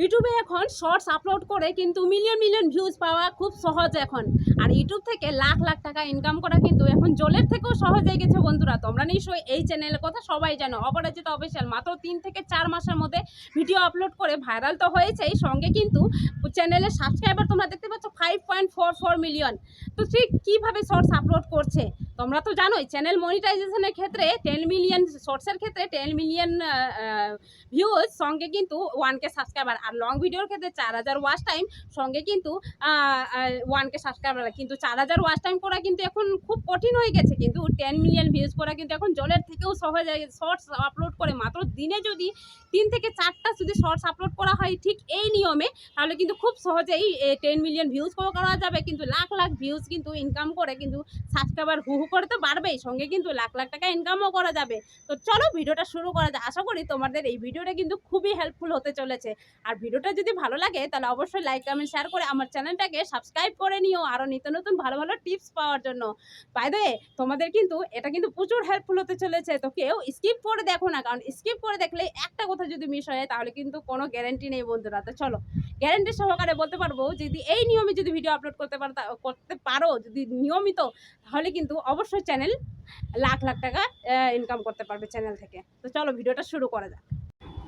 ইউটিউবে এখন shorts upload করে কিন্তু মিলিয়ন মিলিয়ন ভিউজ পাওয়া খুব সহজ এখন। আর ইউটিউব থেকে লাখ লাখ টাকা ইনকাম করা কিন্তু এখন জলের থেকেও সহজ হয়ে গেছে বন্ধুরা। তোমরা নিশ্চয়ই এই চ্যানেলের কথা সবাই জানো। অপরাজিত অফিসিয়াল মাত্র তিন থেকে চার মাসের মধ্যে ভিডিও আপলোড করে ভাইরাল তো হয়েছেই। সঙ্গে কিন্তু চ্যানেলের সাবস্ক্রাইবার তোমরা দেখতে পাচ্ছ five point four four million তো ঠিক কীভাবে শর্টস আপলোড করছে? তোমরা তো জানোই চ্যানেল মনিটাইজেশনের ক্ষেত্রে টেন মিলিয়ন শর্টসের ক্ষেত্রে টেন মিলিয়ন ভিউজ সঙ্গে কিন্তু ওয়ান কে সাবস্ক্রাইবার আর লং ভিডিওর ক্ষেত্রে চার হাজার ওয়াচ টাইম সঙ্গে কিন্তু ওয়ান কে সাবস্ক্রাইবার কিন্তু চার হাজার ওয়াচ টাইম করা কিন্তু এখন খুব কঠিন হয়ে গেছে, কিন্তু টেন মিলিয়ন ভিউজ করা কিন্তু এখন জলের থেকেও সহজ হয়ে গেছে শর্টস আপলোড করে মাত্র দিনে যদি তিন থেকে চারটা যদি শর্টস আপলোড করা হয় ঠিক এই নিয়মে, তাহলে কিন্তু খুব সহজেই টেন মিলিয়ন ভিউজ করা যাবে, কিন্তু লাখ লাখ ভিউজ কিন্তু ইনকাম করে কিন্তু সাবস্ক্রাইবার হু হু করে তো বাড়বেই, সঙ্গে কিন্তু লাখ লাখ টাকা ইনকামও করা যাবে। তো চলো ভিডিওটা শুরু করা যায় আশা করি তোমাদের এই ভিডিওটা কিন্তু খুবই হেল্পফুল হতে চলেছে। আর ভিডিওটা যদি ভালো লাগে, তাহলে অবশ্যই লাইক কমেন্ট শেয়ার করে আমার চ্যানেলটাকে সাবস্ক্রাইব করে নিও আরও নিত্য নতুন ভালো ভালো টিপস পাওয়ার জন্য। বাইদে তোমাদের কিন্তু এটা কিন্তু প্রচুর হেল্পফুল হতে চলেছে। তো কেউ স্কিপ করে দেখো না, কারণ স্কিপ করে দেখলে একটা কথা যদি মিস হয়, তাহলে কিন্তু কোনো গ্যারেন্টি নেই বন্ধুরা। তো চলো গ্যারেন্টি সহকারে বলতে পারব, যদি এই নিয়মে যদি ভিডিও আপলোড করতে পারো করতে পারো, যদি নিয়মিত, তাহলে কিন্তু অবশ্যই চ্যানেল লাখ লাখ টাকা ইনকাম করতে পারবে চ্যানেল থেকে। তো চলো ভিডিওটা শুরু করা যাক।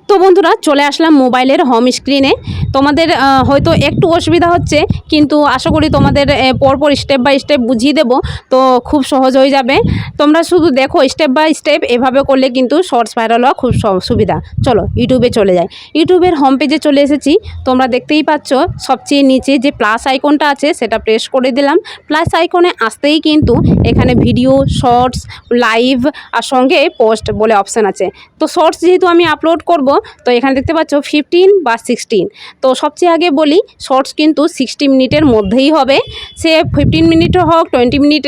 তো বন্ধুরা, চলে আসলাম মোবাইলের হোম স্ক্রিনে তোমাদের হয়তো একটু অসুবিধা হচ্ছে, কিন্তু আশা করি তোমাদের পরপর স্টেপ বাই স্টেপ বুঝিয়ে দেবো, তো খুব সহজ হয়ে যাবে। তোমরা শুধু দেখো স্টেপ বাই স্টেপ এভাবে করলে কিন্তু শর্টস ভাইরাল হওয়া খুব সুবিধা। চলো ইউটিউবে চলে যায় ইউটিউবের হোম পেজে চলে এসেছি, তোমরা দেখতেই পাচ্ছ, সবচেয়ে নিচে যে প্লাস আইকনটা আছে, সেটা প্রেস করে দিলাম। প্লাস আইকনে আসতেই কিন্তু এখানে ভিডিও শর্টস লাইভ আর সঙ্গে পোস্ট বলে অপশান আছে। তো শর্টস যেহেতু আমি আপলোড করব তো এখানে দেখতে পাচ্ছ ফিফটিন বা সিক্সটিন তো সবচেয়ে আগে বলি শর্টস কিন্তু সিক্সটি মিনিটের মধ্যেই হবে। সে ফিফটিন মিনিটের হোক টোয়েন্টি মিনিট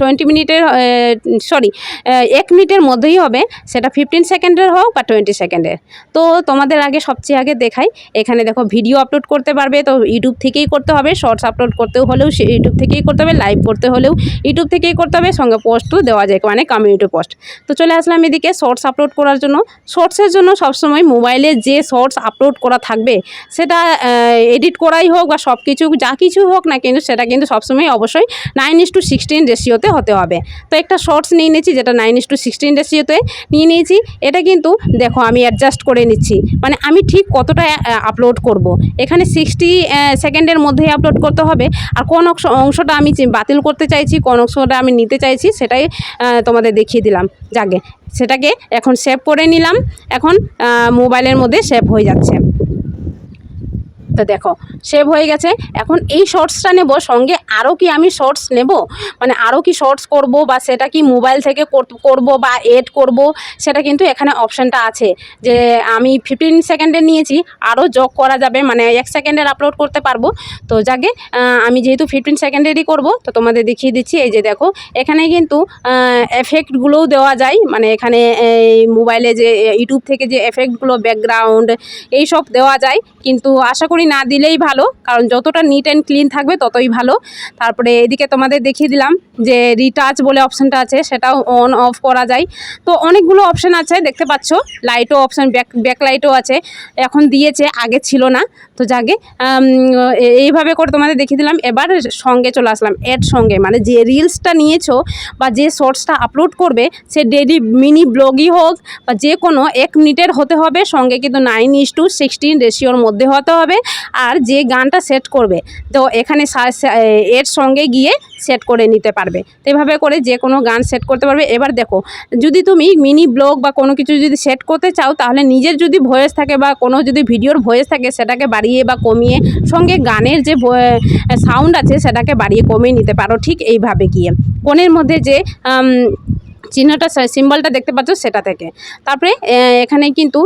টোয়েন্টি মিনিটের সরি এক মিনিটের মধ্যেই হবে। সেটা ফিফটিন সেকেন্ডের হোক বা টোয়েন্টি সেকেন্ডের তো তোমাদের আগে সবচেয়ে আগে দেখাই। এখানে দেখো ভিডিও আপলোড করতে পারবে, তো ইউটিউব থেকেই করতে হবে। শর্টস আপলোড করতেও হলেও ইউটিউব থেকেই করতে হবে লাইভ করতে হলেও ইউটিউব থেকেই করতে হবে। সঙ্গে পোস্টও দেওয়া যায় মানে কমিউনিটি পোস্ট তো চলে আসলাম এদিকে শর্টস আপলোড করার জন্য। শর্টসের জন্য সবসময় মোবাইলে যে শর্টস আপলোড করা থাকবে, সেটা এডিট করাই হোক বা সব কিছু যা কিছু হোক না কিন্তু সেটা কিন্তু সবসময় অবশ্যই নাইন ইস টু সিক্সটিন রেশিওতে হতে হবে। তো একটা শর্টস নিয়ে নিয়েছি, যেটা নাইন ইস টু সিক্সটিন রেশিওতে নিয়ে নিয়েছি, এটা কিন্তু দেখো আমি অ্যাডজাস্ট করে নিচ্ছি। মানে আমি ঠিক কতটা আপলোড করব। এখানে সিক্সটি সেকেন্ডের মধ্যেই আপলোড করতে হবে। আর কোন অংশটা আমি বাতিল করতে চাইছি, কোন অংশটা আমি নিতে চাইছি, সেটাই তোমাদের দেখিয়ে দিলাম। যাকে সেটাকে এখন সেভ করে নিলাম। এখন মোবাইলের মধ্যে সেভ হয়ে যাচ্ছে। তো দেখো সেভ হয়ে গেছে। এখন এই শর্টসটা নেব, সঙ্গে আরও কি আমি শর্টস নেব? মানে আরও কি শর্টস করব বা সেটা কি মোবাইল থেকে করব বা এড করব? সেটা কিন্তু এখানে অপশানটা আছে। যে আমি ফিফটিন সেকেন্ডের নিয়েছি আরও যোগ করা যাবে মানে এক সেকেন্ডের আপলোড করতে পারব। তো যাকে আমি যেহেতু ফিফটিন সেকেন্ডেরই করব, তো তোমাদের দেখিয়ে দিচ্ছি, এই যে দেখো, এখানে কিন্তু এফেক্টগুলোও দেওয়া যায়। মানে এখানে এই মোবাইলে যে ইউটিউব থেকে যে এফেক্টগুলো ব্যাকগ্রাউন্ড এই সব দেওয়া যায়। কিন্তু আশা করি না দিলেই ভালো, কারণ যতটা নিট অ্যান্ড ক্লিন থাকবে ততই ভালো। তারপরে এদিকে তোমাদের দেখিয়ে দিলাম যে রিটাচ বলে অপশানটা আছে, সেটাও অন অফ করা যায়। তো অনেকগুলো অপশান আছে, দেখতে পাচ্ছ লাইটও অপশান ব্যাক ব্যাকলাইটও আছে। এখন দিয়েছে, আগে ছিল না। তো যাকে এইভাবে করে তোমাদের দেখিয়ে দিলাম। এবার সঙ্গে চলে আসলাম এড সঙ্গে। মানে যে রিলসটা নিয়েছো বা যে শর্টসটা আপলোড করবে, সে ডেলি মিনি ব্লগই হোক বা যে কোনো এক মিনিটের হতে হবে। সঙ্গে কিন্তু নাইন ইস টু সিক্সটিন রেশিওর মধ্যে হতে হবে। আর যে গানটা সেট করবে, তো এখানে এর সঙ্গে গিয়ে সেট করে নিতে পারবে। তো এভাবে করে যে কোনো গান সেট করতে পারবে। এবার দেখো, যদি তুমি মিনি ব্লগ বা কোনো কিছু যদি সেট করতে চাও, তাহলে নিজের যদি ভয়েস থাকে বা কোনো যদি ভিডিওর ভয়েস থাকে, সেটাকে বাড়িয়ে বা কমিয়ে সঙ্গে গানের যে সাউন্ড আছে, সেটাকে বাড়িয়ে কমিয়ে নিতে পারো ঠিক এইভাবে গিয়ে। কোণের মধ্যে যে চিহ্নটা সিম্বলটা দেখতে পাচ্ছ সেটা থেকে। তারপরে এখানে কিন্তু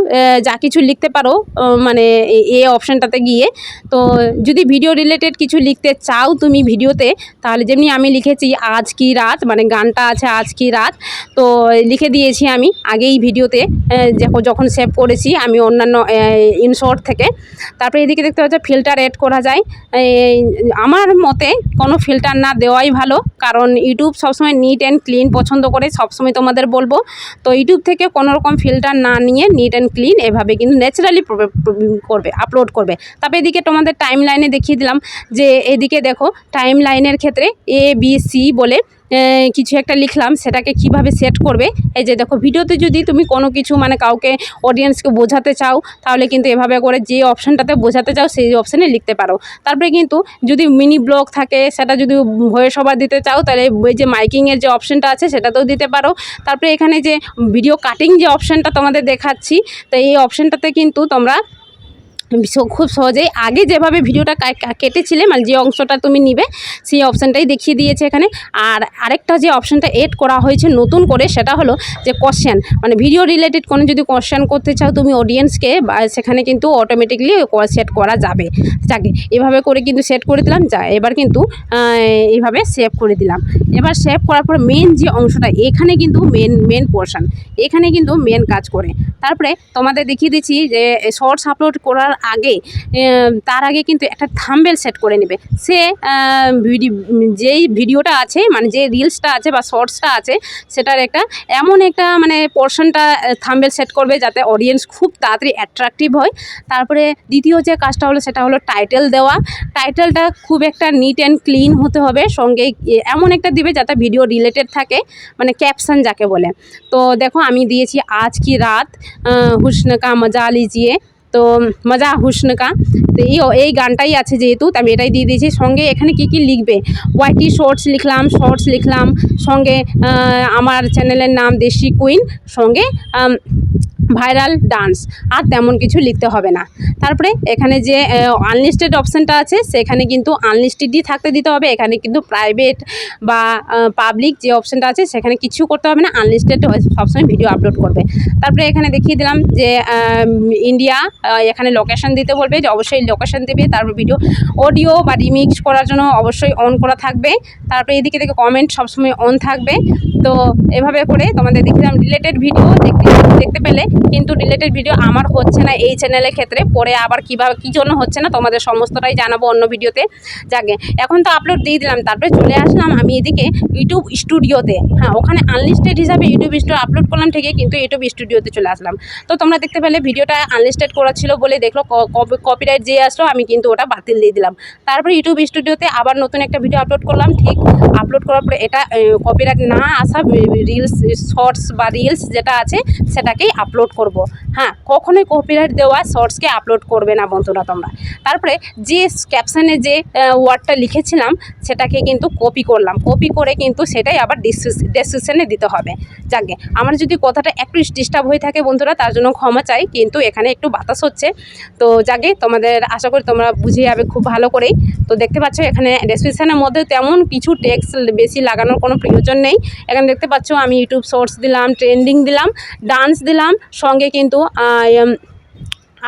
যা কিছু লিখতে পারো মানে এ- অপশানটাতে গিয়ে। তো যদি ভিডিও রিলেটেড কিছু লিখতে চাও তুমি ভিডিওতে তাহলে যেমনি আমি লিখেছি, আজ কি রাত? মানে গানটা আছে, আজ কি রাত? তো লিখে দিয়েছি আমি আগেই ভিডিওতে যখন সেভ করেছি আমি অন্যান্য ইনশর্ট থেকে। তারপরে এদিকে দেখতে পাচ্ছ ফিল্টার এড করা যায়। আমার মতে কোনো ফিল্টার না দেওয়াই ভালো, কারণ ইউটিউব সবসময় নিট অ্যান্ড ক্লিন পছন্দ করে সব সবসময় তোমাদের বলব। তো ইউটিউব থেকে কোনো রকম ফিল্টার না নিয়ে নিট অ্যান্ড ক্লিন এভাবে কিন্তু ন্যাচারালি করবে আপলোড করবে। তারপর এদিকে তোমাদের টাইম লাইনে দেখিয়ে দিলাম যে এদিকে দেখো টাইম লাইনের ক্ষেত্রে এ বি সি বলে কিছু একটা লিখলাম, সেটাকে কীভাবে সেট করবে? এই যে দেখো, ভিডিওতে যদি তুমি কোনো কিছু মানে কাউকে অডিয়েন্সকে বোঝাতে চাও, তাহলে কিন্তু এভাবে করে যে অপশানটাতে বোঝাতে চাও, সেই অপশানে লিখতে পারো। তারপরে কিন্তু যদি মিনি ব্লগ থাকে, সেটা যদি ভয়েস ওভার দিতে চাও, তাহলে ওই যে মাইকিংয়ের যে অপশানটা আছে, সেটাতেও দিতে পারো। তারপরে এখানে যে ভিডিও কাটিং যে অপশানটা তোমাদের দেখাচ্ছি, তো এই অপশানটাতে কিন্তু তোমরা খুব সহজেই। আগে যেভাবে ভিডিওটা কেটেছিলে মানে যে অংশটা তুমি নিবে, সেই অপশানটাই দেখিয়ে দিয়েছে এখানে। আর আরেকটা যে অপশানটা এড করা হয়েছে নতুন করে, সেটা হলো যে কোশ্চেন মানে ভিডিও রিলেটেড কোনো যদি কোশ্চেন করতে চাও, তুমি অডিয়েন্সকে সেখানে কিন্তু অটোমেটিকলি সেট করা যাবে। যাকে, এভাবে করে কিন্তু সেট করে দিলাম। যা, এবার কিন্তু এইভাবে সেভ করে দিলাম। এবার সেভ করার পর মেন যে অংশটা, এখানে কিন্তু মেন মেন পোর্শন এখানে কিন্তু মেন কাজ করে। তারপরে তোমাদের দেখিয়ে দিচ্ছি যে শর্টস আপলোড করার আগে তার আগে কিন্তু একটা থাম্বেল সেট করে নেবে। সে যেই ভিডিওটা আছে মানে যে রিলসটা আছে বা শর্টসটা আছে, সেটার একটা এমন একটা মানে পোর্শনটা থাম্বেল সেট করবে যাতে অডিয়েন্স খুব তাড়াতাড়ি অ্যাট্রাকটিভ হয়। তারপরে দ্বিতীয় যে কাজটা হলো, সেটা হলো টাইটেল দেওয়া। টাইটেলটা খুব একটা নিট অ্যান্ড ক্লিন হতে হবে সঙ্গে এমন একটা দিবে যাতে ভিডিও রিলেটেড থাকে মানে ক্যাপশন যাকে বলে। তো দেখো, আমি দিয়েছি আজ কি রাত হুসন কা মজা লিজিয়ে। তো মজা, হুসন কা। তো এই এই গানটাই আছে যেহেতু আমি এটাই দিয়ে দিয়েছি। সঙ্গে এখানে কি কি লিখবে? ওয়াইটি শর্টস লিখলাম শর্টস লিখলাম, সঙ্গে আমার চ্যানেলের নাম দেশি কুইন সঙ্গে ভাইরাল ডান্স, আর তেমন কিছু লিখতে হবে না। তারপরে এখানে যে আনলিস্টেড অপশানটা আছে, সেখানে কিন্তু আনলিস্টেডই থাকতে দিতে হবে। এখানে কিন্তু প্রাইভেট বা পাবলিক যে অপশানটা আছে, সেখানে কিছু করতে হবে না। আনলিস্টেড সবসময় ভিডিও আপলোড করবে। তারপরে এখানে দেখিয়ে দিলাম যে ইন্ডিয়া এখানে লোকেশন দিতে বলবে যে, অবশ্যই লোকেশান দেবে। তারপর ভিডিও অডিও বা রিমিক্স করার জন্য অবশ্যই অন করা থাকবে। তারপরে এদিকে থেকে কমেন্ট সবসময় অন থাকবে। তো এভাবে করে তোমাদের দেখলাম রিলেটেড ভিডিও দেখতে দেখতে পেলে কিন্তু রিলেটেড ভিডিও আমার হচ্ছে না এই চ্যানেলের ক্ষেত্রে। পরে আবার কীভাবে, কী জন্য হচ্ছে না তোমাদের সমস্তটাই জানাব অন্য ভিডিওতে যাকে এখন তো আপলোড দিয়ে দিলাম, তারপরে চলে আসলাম আমি এদিকে ইউটিউব স্টুডিওতে হ্যাঁ ওখানে আনলিস্টেড হিসাবে ইউটিউব স্টুডিও আপলোড করলাম ঠিকই, কিন্তু ইউটিউব স্টুডিওতে চলে আসলাম। তো তোমরা দেখতে পেলে ভিডিওটা আনলিস্টেড করা ছিল বলে দেখল কপিরাইট যে আসলো, আমি কিন্তু ওটা বাতিল দিয়ে দিলাম। তারপরে ইউটিউব স্টুডিওতে আবার নতুন একটা ভিডিও আপলোড করলাম, ঠিক। আপলোড করার পরে এটা কপিরাইট না আসা রিলস শর্টস বা রিলস যেটা আছে, সেটাকেই আপলোড করব। হ্যাঁ কখনোই কপিরাইট দেওয়া শর্টসকে আপলোড করবে না বন্ধুরা তোমরা। তারপরে যে ক্যাপশানে যে ওয়ার্ডটা লিখেছিলাম, সেটাকে কিন্তু কপি করলাম। কপি করে কিন্তু সেটাই আবার ডেসক্রিপশনে দিতে হবে। যাকে আমার যদি কথাটা একটু ডিস্টার্ব হয়ে থাকে বন্ধুরা, তার জন্য ক্ষমা চাই, কিন্তু এখানে একটু বাতাস হচ্ছে। তো যাকে তোমাদের আশা করি তোমরা বুঝে যাবে খুব ভালো করেই। তো দেখতে পাচ্ছ, এখানে ডেসক্রিপশানের মধ্যে তেমন কিছু টেক্স বেশি লাগানোর কোনো প্রয়োজন নেই। এখানে দেখতে পাচ্ছ, আমি ইউটিউব শর্টস দিলাম ট্রেন্ডিং দিলাম ডান্স দিলাম, সঙ্গে কিন্তু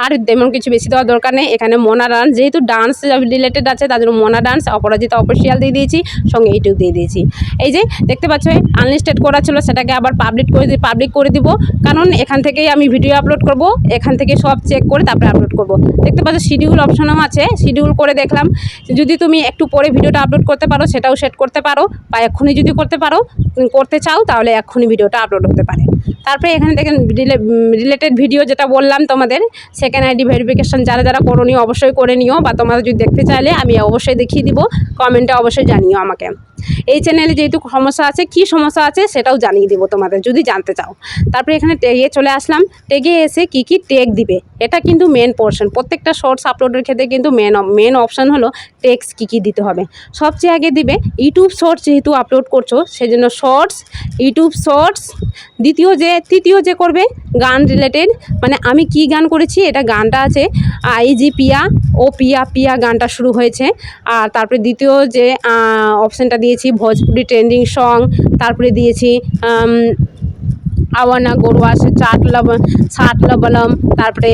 আর তেমন কিছু বেশি দেওয়ার দরকার নেই। এখানে মোনা ডান্স যেহেতু ডান্স রিলেটেড আছে, তার জন্য মোনা ডান্স অপরাজিতা অফিসিয়াল দিয়ে দিয়েছি, সঙ্গে ইউটিউব দিয়ে দিয়েছি। এই যে, দেখতে পাচ্ছ আনলিস্টেড করা ছিল, সেটাকে আবার পাবলিক করে পাবলিক করে দিব। কারণ এখান থেকেই আমি ভিডিও আপলোড করব, এখান থেকে সব চেক করে তারপরে আপলোড করব। দেখতে পাচ্ছ শিডিউল অপশনও আছে শিডিউল করে দেখলাম। যদি তুমি একটু পরে ভিডিওটা আপলোড করতে পারো, সেটাও সেট করতে পারো, বা এক্ষুনি যদি করতে পারো করতে চাও, তাহলে এক্ষুনি ভিডিওটা আপলোড হতে পারে। তারপরে এখানে দেখেন রিলেটেড ভিডিও যেটা বললাম তোমাদের সেকেন্ড আইডি ভেরিফিকেশান যারা যারা করণীয় অবশ্যই করে নিও বা তোমরা যদি দেখতে চাইলে আমি অবশ্যই দেখিয়ে দিব কমেন্টে অবশ্যই জানিও আমাকে। এই চ্যানেলে যেহেতু সমস্যা আছে, কি সমস্যা আছে সেটাও জানিয়ে দিব তোমাদের, যদি জানতে চাও। তারপরে এখানে টেগে চলে আসলাম। টেগে এসে কি কি টেক দিবে? এটা কিন্তু মেন পোর্শন প্রত্যেকটা শর্টস আপলোডের ক্ষেত্রে কিন্তু মেন মেন অপশান হলো টেক্স কী কী দিতে হবে। সবচেয়ে আগে দিবে ইউটিউব শর্টস যেহেতু আপলোড করছ, সেজন্য শর্টস ইউটিউব শর্টস দ্বিতীয় যে, তৃতীয় যে করবে, গান রিলেটেড মানে আমি কি গান করেছি, এটা গানটা আছে, আই জি পিয়া, ও পিয়া পিয়া গানটা শুরু হয়েছে। আর তারপরে দ্বিতীয় যে অপশানটা দিয়েছি ভোজপুরি ট্রেন্ডিং সং তারপরে দিয়েছি আওয়ানা গরু আছে, চাট লবণ ষাট লবলম তারপরে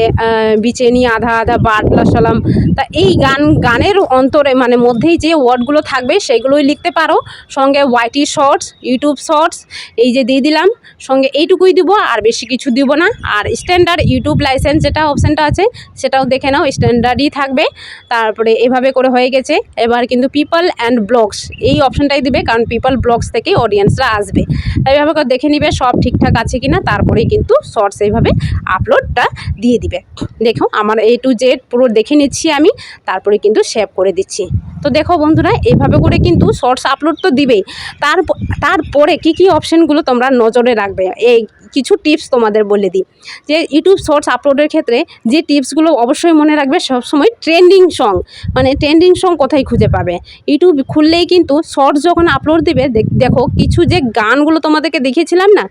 বিচেনি, আধা আধা বাটলা সালাম তা এই গান, গানের অন্তরে মানে মধ্যেই যে ওয়ার্ডগুলো থাকবে, সেগুলোই লিখতে পারো। সঙ্গে ওয়াইটি শর্টস, ইউটিউব শর্টস, এই যে দিয়ে দিলাম। সঙ্গে এইটুকুই দিব, আর বেশি কিছু দিব না। আর স্ট্যান্ডার্ড ইউটিউব লাইসেন্স যেটা অপশানটা আছে, সেটাও দেখে নাও, স্ট্যান্ডার্ডই থাকবে। তারপরে এভাবে করে হয়ে গেছে। এবার কিন্তু পিপল অ্যান্ড ব্লগস এই অপশানটাই দিবে, কারণ পিপল ব্লগস থেকে অডিয়েন্সরা আসবে। তাই এভাবে করে দেখে নিবে, সব ঠিকঠাক আছে। কি না তারপরেই কিন্তু শর্টস এইভাবে আপলোডটা দিয়ে দিবে। দেখো আমার এ টু জেড পুরো দেখে নিচ্ছি আমি, তারপরে কিন্তু সেভ করে দিচ্ছি। তো দেখো বন্ধুরা এইভাবে করে কিন্তু শর্টস আপলোড তো দিবেই। তার তারপরে কি কি অপশানগুলো তোমরা নজরে রাখবে? এই কিছু টিপস তোমাদের বলে দিই। যে ইউটিউব শর্টস আপলোডের ক্ষেত্রে যে টিপসগুলো অবশ্যই মনে রাখবে, সবসময় ট্রেন্ডিং সং মানে ট্রেন্ডিং সং কোথায় খুঁজে পাবে? ইউটিউব খুললেই কিন্তু শর্টস যখন আপলোড দিবে, দেখ- কিছু যে গানগুলো তোমাদেরকে দেখিয়েছিলাম না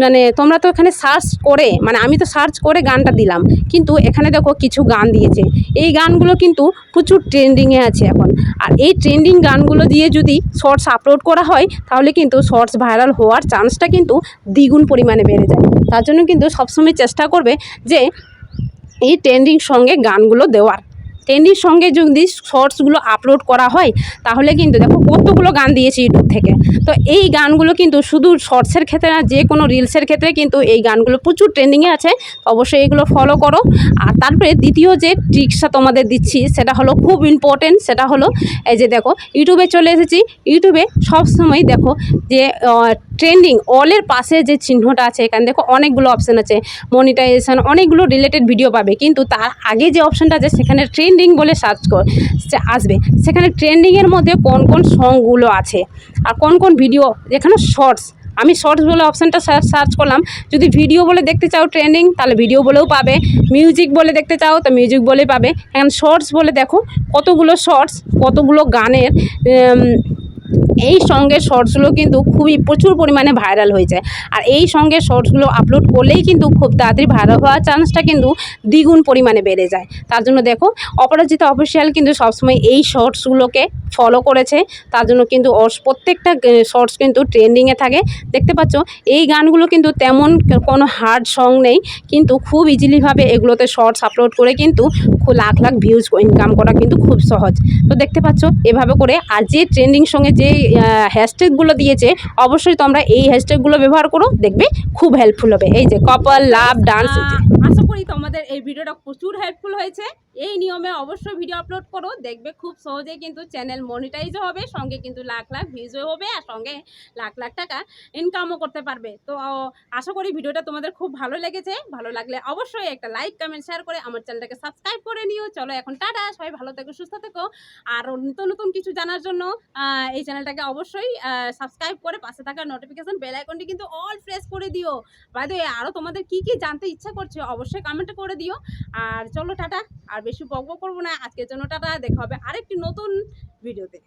মানে তোমরা তো এখানে সার্চ করে মানে আমি তো সার্চ করে গানটা দিলাম, কিন্তু এখানে দেখো কিছু গান দিয়েছে। এই গানগুলো কিন্তু প্রচুর ট্রেন্ডিংয়ে আছে এখন। আর এই ট্রেন্ডিং গানগুলো দিয়ে যদি শর্টস আপলোড করা হয়, তাহলে কিন্তু শর্টস ভাইরাল হওয়ার চান্সটা কিন্তু দ্বিগুণ পরিমাণে বেড়ে তার জন্য কিন্তু সবসময় চেষ্টা করবে যে এই ট্রেন্ডিং সঙ্গে গানগুলো দেওয়ার। ট্রেন্ডিং সঙ্গে যদি শর্টসগুলো আপলোড করা হয়, তাহলে কিন্তু দেখো কতগুলো গান দিয়েছে ইউটিউব থেকে। তো এই গানগুলো কিন্তু শুধু শর্টসের ক্ষেত্রে না, যে কোনো রিলসের ক্ষেত্রে কিন্তু এই গানগুলো প্রচুর ট্রেন্ডিংয়ে আছে। অবশ্যই এগুলো ফলো করো। আর তারপরে দ্বিতীয় যে ট্রিক্সটা তোমাদের দিচ্ছি, সেটা হলো খুব ইম্পর্টেন্ট সেটা হলো এই যে দেখো ইউটিউবে চলে এসেছি। ইউটিউবে সবসময় দেখো যে ট্রেন্ডিং অলের পাশে যে চিহ্নটা আছে, এখানে দেখো অনেকগুলো অপশান আছে। মনিটাইজেশন অনেকগুলো রিলেটেড ভিডিও পাবে। কিন্তু তার আগে যে অপশানটা আছে, সেখানে ট্রেন্ডিং বলে সার্চ কর আসবে। সেখানে ট্রেন্ডিংয়ের মধ্যে কোন কোন সংগুলো আছে আর কোন কোন ভিডিও এখানে শর্টস আমি শর্টস বলে অপশানটা সার্চ করলাম। যদি ভিডিও বলে দেখতে চাও ট্রেন্ডিং তাহলে ভিডিও বলেও পাবে। মিউজিক বলে দেখতে চাও, তো মিউজিক বলেই পাবে। এখন শর্টস বলে দেখো, কতগুলো শর্টস কতগুলো গানের এই সঙ্গে শর্টসগুলো কিন্তু খুবই প্রচুর পরিমাণে ভাইরাল হয়ে যায় আর এই সঙ্গে শর্টসগুলো আপলোড করলেই কিন্তু খুব তাড়াতাড়ি ভাইরাল হওয়ার চান্সটা কিন্তু দ্বিগুণ পরিমাণে বেড়ে যায়। তার জন্য দেখো, অপরাজিতা অফিসিয়াল কিন্তু সবসময় এই শর্টসগুলোকে ফলো করেছে। তার জন্য কিন্তু ওর প্রত্যেকটা শর্টস কিন্তু ট্রেন্ডিংয়ে থাকে। দেখতে পাচ্ছ, এই গানগুলো কিন্তু তেমন কোনো হার্ড সং নেই, কিন্তু খুব ইজিলিভাবে এগুলোতে শর্টস আপলোড করে কিন্তু খুব লাখ লাখ ভিউজ ইনকাম করা কিন্তু খুব সহজ। তো দেখতে পাচ্ছ, এভাবে করে আর যে ট্রেন্ডিং সঙ্গে যে হ্যাশট্যাগুলো দিয়েছে, অবশ্যই তোমরা এই হ্যাশট্যাগুলো ব্যবহার করো, দেখবে খুব হেল্পফুল হবে। এই যে কপাল লাভ ডান্স আশা করি তোমাদের এই ভিডিওটা প্রচুর হেল্পফুল হয়েছে। এই নিয়মে অবশ্যই ভিডিও আপলোড করো, দেখবে খুব সহজেই কিন্তু চ্যানেল মনিটাইজও হবে, সঙ্গে কিন্তু লাখ লাখ ভিউজও হবে, আর সঙ্গে লাখ লাখ টাকা ইনকামও করতে পারবে। তো আশা করি ভিডিওটা তোমাদের খুব ভালো লেগেছে। ভালো লাগলে অবশ্যই একটা লাইক কমেন্ট শেয়ার করে আমার চ্যানেলটাকে সাবস্ক্রাইব করে নিও। চলো এখন টাটা, সবাই ভালো থেকো, সুস্থ থেকো। আর নতুন নতুন কিছু জানার জন্য এই চ্যানেলটাকে অবশ্যই সাবস্ক্রাইব করে পাশে থাকা নোটিফিকেশন বেল আইকনটি কিন্তু অল প্রেস করে দিও। বাই দ্য আরও তোমাদের কি কি জানতে ইচ্ছা করছে অবশ্যই কমেন্ট করে দিও। আর চলো টাটা, আর বেশি বকবক করব না। আজকের জন্য টাটা, দেখা হবে আরেকটি নতুন ভিডিওতে